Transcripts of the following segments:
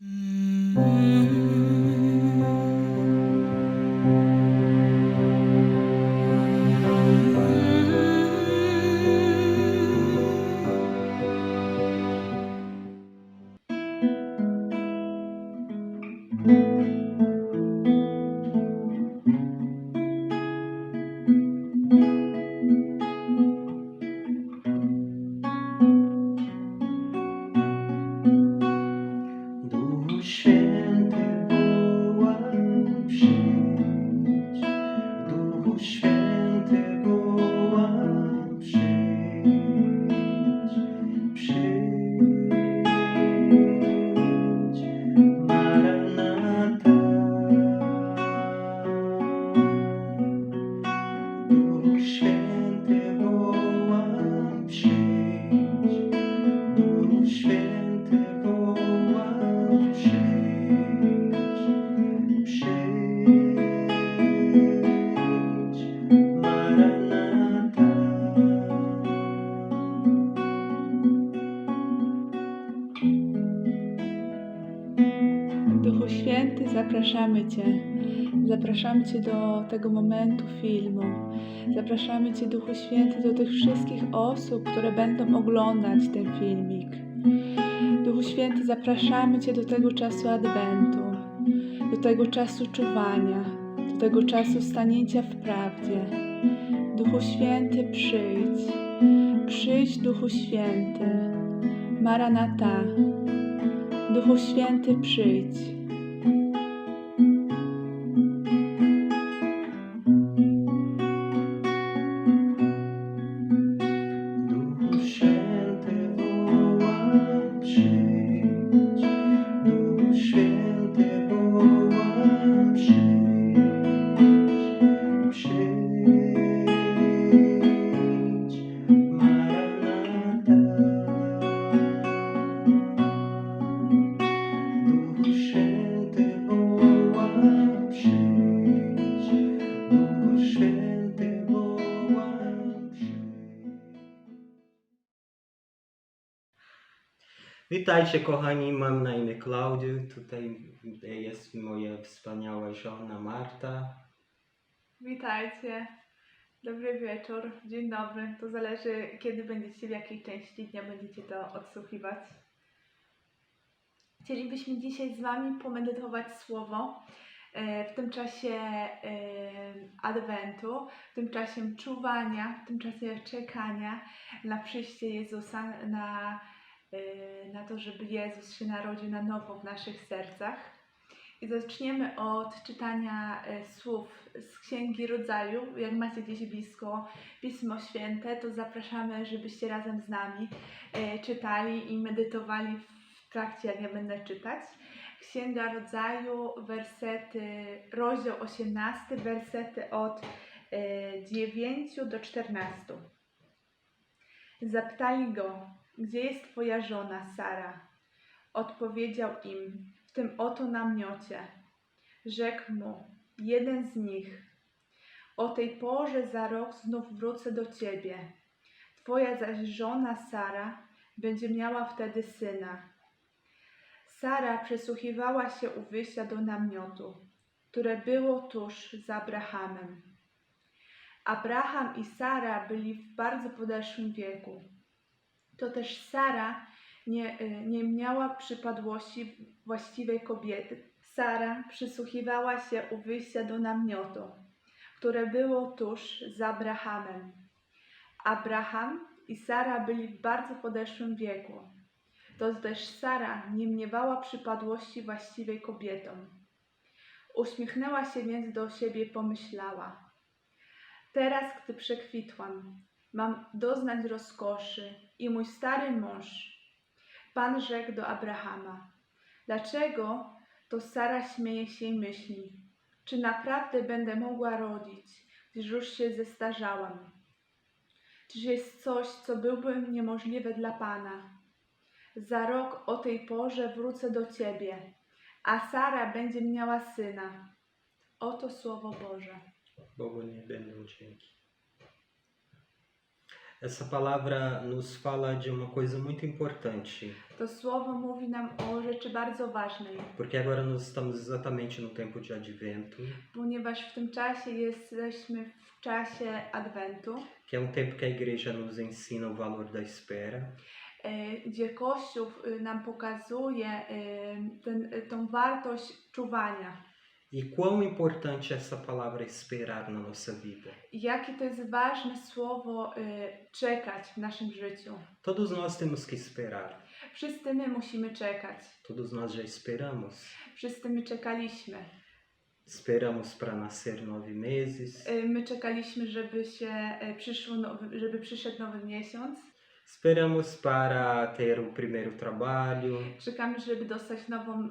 Duchu zapraszamy Cię. Zapraszamy Cię do tego momentu filmu. Zapraszamy Cię, Duchu Święty, do tych wszystkich osób, które będą oglądać ten filmik. Duchu Święty, zapraszamy Cię do tego czasu Adwentu, do tego czasu czuwania, do tego czasu stanięcia w prawdzie. Duchu Święty, przyjdź. Przyjdź, Duchu Święty. Maranata. Duchu Święty, przyjdź. Witajcie kochani, mam na imię Klaudiu. Tutaj jest moja wspaniała żona Marta. Witajcie. Dobry wieczór, dzień dobry. To zależy, kiedy będziecie, w jakiej części dnia będziecie to odsłuchiwać. Chcielibyśmy dzisiaj z Wami pomedytować słowo e, w tym czasie e, Adwentu, w tym czasie czuwania, w tym czasie czekania na przyjście Jezusa, na, na to, żeby Jezus się narodził na nowo w naszych sercach. I zaczniemy od czytania e, słów z Księgi Rodzaju. Jak macie gdzieś blisko Pismo Święte, to zapraszamy, żebyście razem z nami e, czytali i medytowali w trakcie, jak ja będę czytać. Księga Rodzaju, wersety, rozdział 18, wersety od e, 9 do 14. Zapytali go, gdzie jest twoja żona Sara? Odpowiedział im, w tym oto namiocie. Rzekł mu, jeden z nich, o tej porze za rok znów wrócę do ciebie. Twoja zaś żona Sara będzie miała wtedy syna. Sara przysłuchiwała się u wyjścia do namiotu, które było tuż za Abrahamem. Abraham i Sara byli w bardzo podeszłym wieku. To też Sara nie, y, nie miała przypadłości właściwej kobiety. Sara przysłuchiwała się u wyjścia do namiotu, które było tuż za Abrahamem. Abraham i Sara byli w bardzo podeszłym wieku. To też Sara nie mniewała przypadłości właściwej kobietom. Uśmiechnęła się więc do siebie i pomyślała. Teraz, gdy przekwitłam, mam doznać rozkoszy i mój stary mąż. Pan rzekł do Abrahama: Dlaczego to Sara śmieje się i myśli? Czy naprawdę będę mogła rodzić, gdyż już się zestarzałam? Czyż jest coś, co byłby niemożliwe dla Pana? Za rok o tej porze wrócę do Ciebie, a Sara będzie miała syna. Oto słowo Boże. Bogu nie będą dzięki. Essa palavra nos fala de uma coisa muito importante, To słowo mówi nam o rzeczy bardzo ważnej, porque agora nós estamos exatamente no tempo de advento, ponieważ w tym czasie jesteśmy w czasie Adwentu, que é um tempo que a igreja nos ensina o valor da espera, e, gdzie Kościół y, nam pokazuje y, ten, tą wartość czuwania. E quão importante é essa palavra esperar na nossa vida. Jakie to jest ważne słowo y, czekać w naszym życiu. Todos nós temos que esperar, Wszyscy my musimy czekać. todos nós já esperamos. Wszyscy my czekaliśmy. Esperamos para nascer nove meses, Y, My czekaliśmy, żeby się y, przyszło nowy, żeby przyszedł nowy miesiąc. Esperamos para ter o primeiro trabalho, Czekamy, żeby dostać nową, y,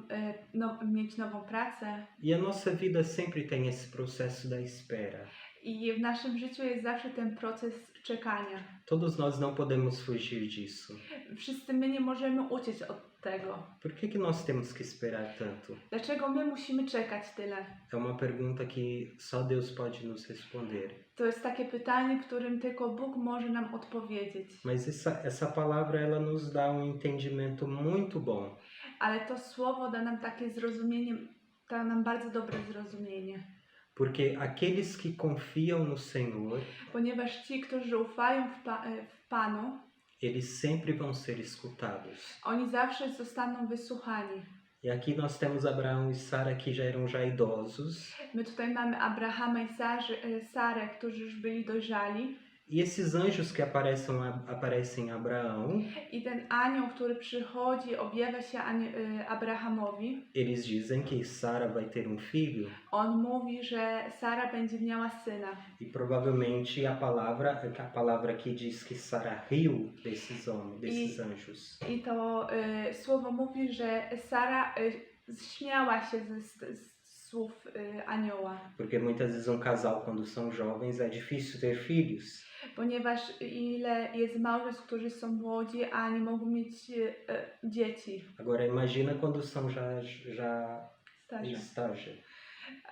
now, mieć nową pracę. e a nossa vida sempre tem esse processo da espera. I w naszym życiu jest zawsze ten proces czekania. Todos nós não podemos fugir disso. Wszyscy my nie możemy uciec od tego. Por que, que nós temos que esperar tanto? Dlaczego my musimy czekać tyle? É uma pergunta que só Deus pode nos responder. To jest takie pytanie, którym tylko Bóg może nam odpowiedzieć. Mas essa, essa palavra ela nos dá um entendimento muito bom. Ale to słowo da nam takie zrozumienie, da nam bardzo dobre zrozumienie. Porque aqueles que confiam no Senhor, Ponieważ ci, którzy ufają w, pa, e, w Panu, eles sempre vão ser escutados. oni zawsze zostaną wysłuchani. E aqui nós temos Abraão e Sara que já eram já idosos. My tutaj mamy Abrahama i Sarę, którzy już byli dojrzali. E esses anjos que aparecem, aparecem a Abraão, I ten anioł, który przychodzi, objawia się e, Abrahamowi. eles dizem que Sara vai ter um filho. On mówi, że Sara będzie miała syna. E provavelmente a palavra, a palavra que diz que Sara riu desses homens, desses anjos. I to e, słowo mówi, że Sara e, śmiała się z, z słów e, anioła. Porque muitas vezes um casal, quando são jovens, é difícil ter filhos. Ponieważ ile jest małżeństw, którzy są młodzi, a nie mogą mieć e, dzieci. Agora imagina quando são já, já Starzy. estágio.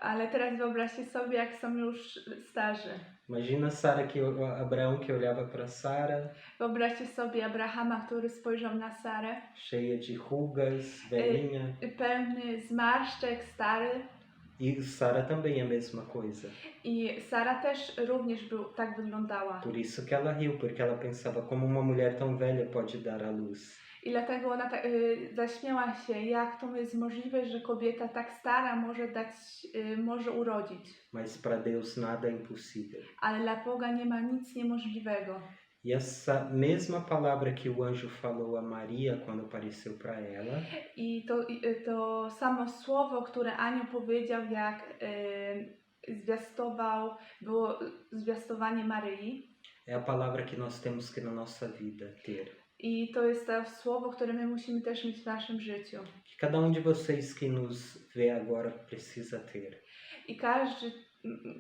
Ale teraz wyobraźcie sobie, jak są już starzy. Imagina Sara que Abraão que olhava para Sara, Wyobraźcie sobie Abrahama, który spojrzał na Sarę, cheia de rugas, velhinha. pełny zmarszczek, stary. E Sara também é a mesma coisa. I Sara też również był, tak wyglądała. Por isso que ela riu, porque ela pensava como uma mulher tão velha pode dar à luz. I dlatego ona ta, y, zaśmiała się, jak to jest możliwe, że kobieta tak stara może dać, y, może urodzić. Mas para Deus nada é impossível. Ale dla Boga nie ma nic niemożliwego. E essa mesma palavra que o anjo falou a Maria quando apareceu para ela, I to, i, to samo słowo, które Aniu powiedział, jak y, zwiastował, było zwiastowanie Maryi. é a palavra que nós temos que na nossa vida ter. I to jest to słowo, które my musimy też mieć w naszym życiu. Que cada um de vocês que nos vê agora precisa ter. I każdy,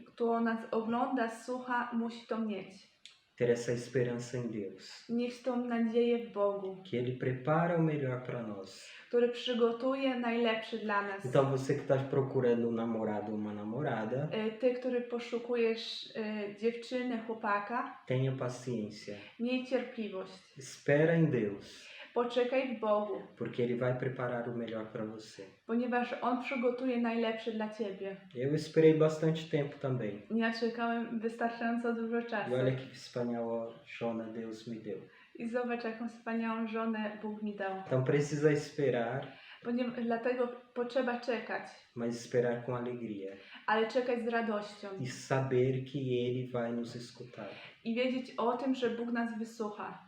kto nas ogląda, słucha, musi to mieć. Ter essa esperança em Deus. Mieć tą nadzieję w Bogu, Que Ele prepara o melhor para nós. który przygotuje najlepszy dla nas. Então você que está procurando um namorado ou uma namorada, Y, Ty, który poszukujesz y, dziewczyny, chłopaka, tenha paciência. miej cierpliwość. Espera em Deus, Poczekaj w Bogu, porque Ele vai preparar o melhor para você. ponieważ On przygotuje najlepsze dla Ciebie. Eu esperei bastante tempo também. Ja czekałem wystarczająco dużo czasu. E olha que espanhol Jona Deus me deu. I zobacz, jaką wspaniałą żonę Bóg mi dał. Então precisa esperar, Ponieważ, dlatego potrzeba czekać, mas esperar com alegria. ale czekać z radością. E saber que Ele vai nos escutar. I wiedzieć o tym, że Bóg nas wysłucha.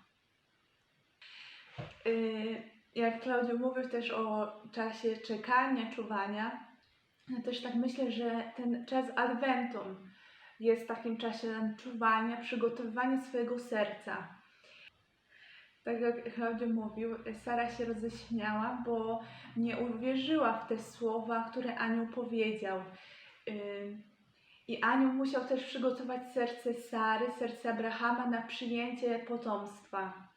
Yy, Jak Klaudio mówił też o czasie czekania, czuwania, ja też tak myślę, że ten czas Adwentum jest takim czasem czuwania, przygotowywania swojego serca. Tak jak Klaudio mówił, Sara się roześmiała, bo nie uwierzyła w te słowa, które Anioł powiedział. Yy, I Anioł musiał też przygotować serce Sary, serce Abrahama na przyjęcie potomstwa.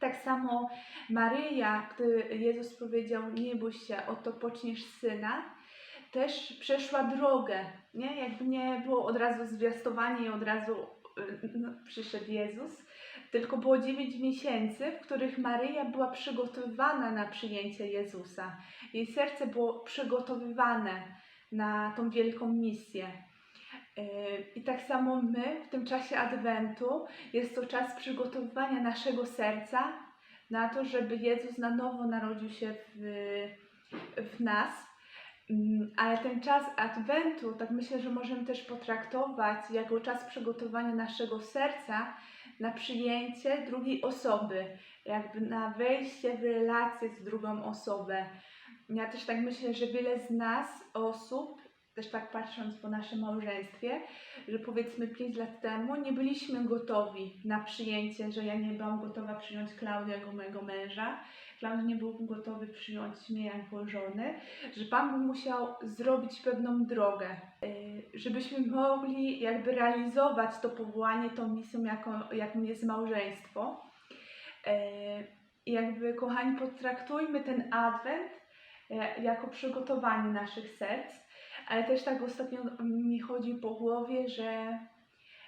Tak samo Maryja, gdy Jezus powiedział, nie bój się, oto poczniesz syna, też przeszła drogę, nie? Jakby nie było od razu zwiastowanie i od razu y, no, przyszedł Jezus, tylko było 9 miesięcy, w których Maryja była przygotowywana na przyjęcie Jezusa. Jej serce było przygotowywane na tą wielką misję. I tak samo my w tym czasie Adwentu jest to czas przygotowywania naszego serca na to, żeby Jezus na nowo narodził się w, w nas. Mm, Ale ten czas Adwentu, tak myślę, że możemy też potraktować jako czas przygotowania naszego serca na przyjęcie drugiej osoby, jakby na wejście w relację z drugą osobą. Ja też tak myślę, że wiele z nas, osób, też tak patrząc po naszym małżeństwie, że powiedzmy 5 lat temu nie byliśmy gotowi na przyjęcie, że ja nie byłam gotowa przyjąć Klaudię jako mojego męża, Klaudia nie był gotowy przyjąć mnie jako żony, że Pan by musiał zrobić pewną drogę, yy, żebyśmy mogli jakby realizować to powołanie, tą misją, jaką, jaką jest małżeństwo. I jakby, kochani, potraktujmy ten adwent e, jako przygotowanie naszych serc, ale też tak ostatnio mi chodzi po głowie, że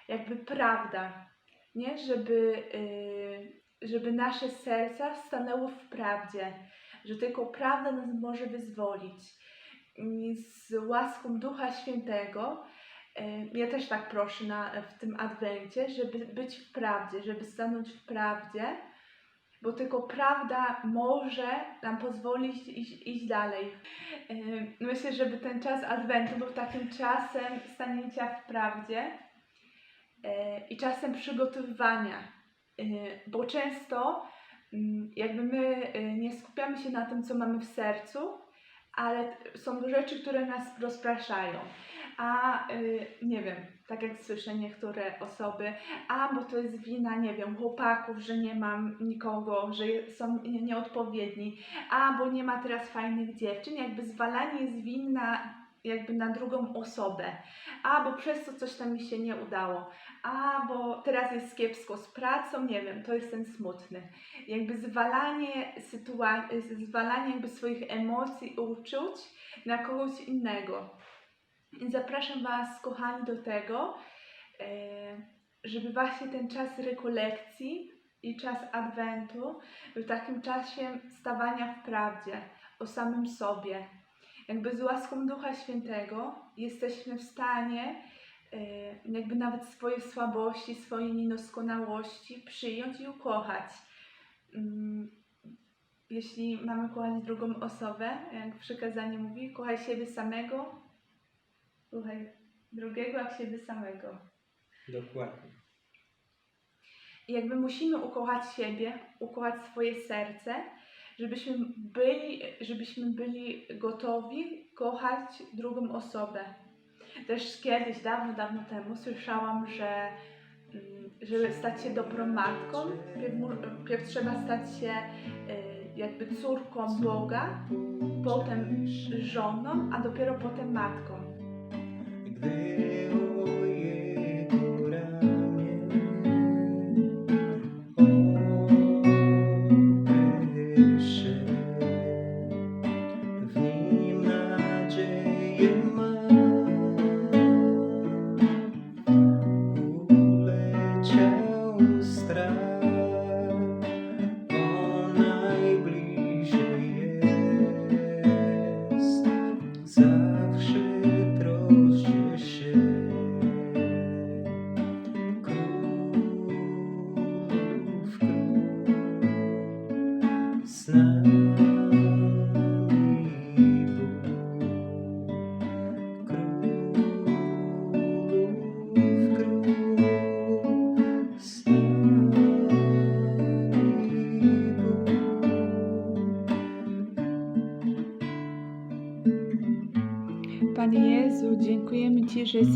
jakby prawda, nie? Żeby, yy, żeby nasze serca stanęły w prawdzie, że tylko prawda nas może wyzwolić. Z łaską Ducha Świętego yy, ja też tak proszę na, w tym Adwencie, żeby być w prawdzie, żeby stanąć w prawdzie, bo tylko prawda może nam pozwolić iść, iść dalej. Yy, Myślę, żeby ten czas Adwentu był takim czasem stanięcia w prawdzie yy, i czasem przygotowywania, Yy, bo często mm, jakby my nie skupiamy się na tym, co mamy w sercu, ale są rzeczy, które nas rozpraszają. A yy, nie wiem, tak jak słyszę niektóre osoby, a bo to jest wina, nie wiem, chłopaków, że nie mam nikogo, że są nie- nieodpowiedni, a bo nie ma teraz fajnych dziewczyn, jakby zwalanie jest winna jakby na drugą osobę, a bo przez to coś tam mi się nie udało, a bo teraz jest kiepsko z pracą, nie wiem, to jest ten smutny. Jakby zwalanie sytuacji, zwalanie jakby swoich emocji uczuć na kogoś innego. Zapraszam Was, kochani, do tego, e, żeby właśnie ten czas rekolekcji i czas Adwentu był takim czasie stawania w prawdzie o samym sobie. Jakby z łaską Ducha Świętego jesteśmy w stanie e, jakby nawet swoje słabości, swoje niedoskonałości przyjąć i ukochać. Mm, Jeśli mamy kochać drugą osobę, jak przykazanie mówi, kochaj siebie samego, kochaj drugiego jak siebie samego. Dokładnie. I jakby musimy ukochać siebie, ukochać swoje serce, żebyśmy byli, żebyśmy byli gotowi kochać drugą osobę. Też kiedyś, dawno, dawno temu słyszałam, że mm, żeby stać się dobrą matką, pierw, trzeba stać się y, jakby córką Boga, potem żoną, a dopiero potem matką. Gdy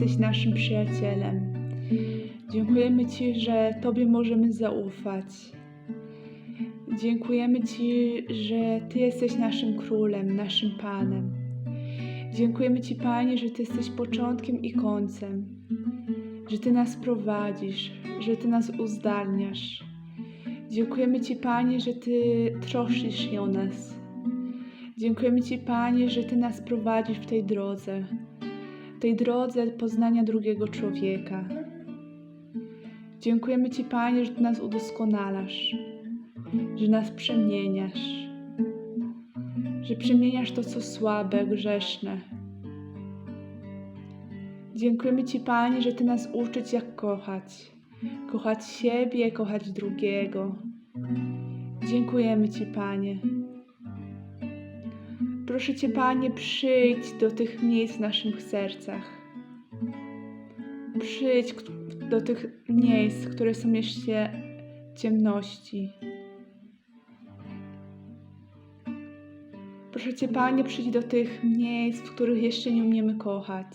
jesteś naszym przyjacielem. Dziękujemy Ci, że Tobie możemy zaufać. Dziękujemy Ci, że Ty jesteś naszym królem, naszym Panem. Dziękujemy Ci, Panie, że Ty jesteś początkiem i końcem, że Ty nas prowadzisz, że Ty nas uzdalniasz. Dziękujemy Ci, Panie, że Ty troszczysz się o nas. Dziękujemy Ci, Panie, że Ty nas prowadzisz w tej drodze, tej drodze poznania drugiego człowieka. Dziękujemy Ci, Panie, że Ty nas udoskonalasz, że nas przemieniasz, że przemieniasz to, co słabe, grzeszne. Dziękujemy Ci, Panie, że Ty nas uczyć, jak kochać. Kochać siebie, kochać drugiego. Dziękujemy Ci, Panie. Proszę Cię, Panie, przyjdź do tych miejsc w naszych sercach. Przyjdź do tych miejsc, które są jeszcze ciemności. Proszę Cię, Panie, przyjdź do tych miejsc, w których jeszcze nie umiemy kochać.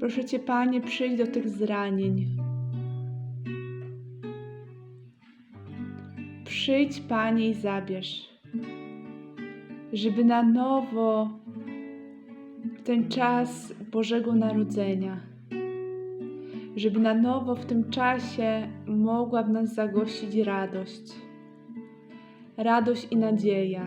Proszę Cię, Panie, przyjdź do tych zranień. Przyjdź, Panie, i zabierz, żeby na nowo w ten czas Bożego Narodzenia, żeby na nowo w tym czasie mogła w nas zagościć radość, radość i nadzieja.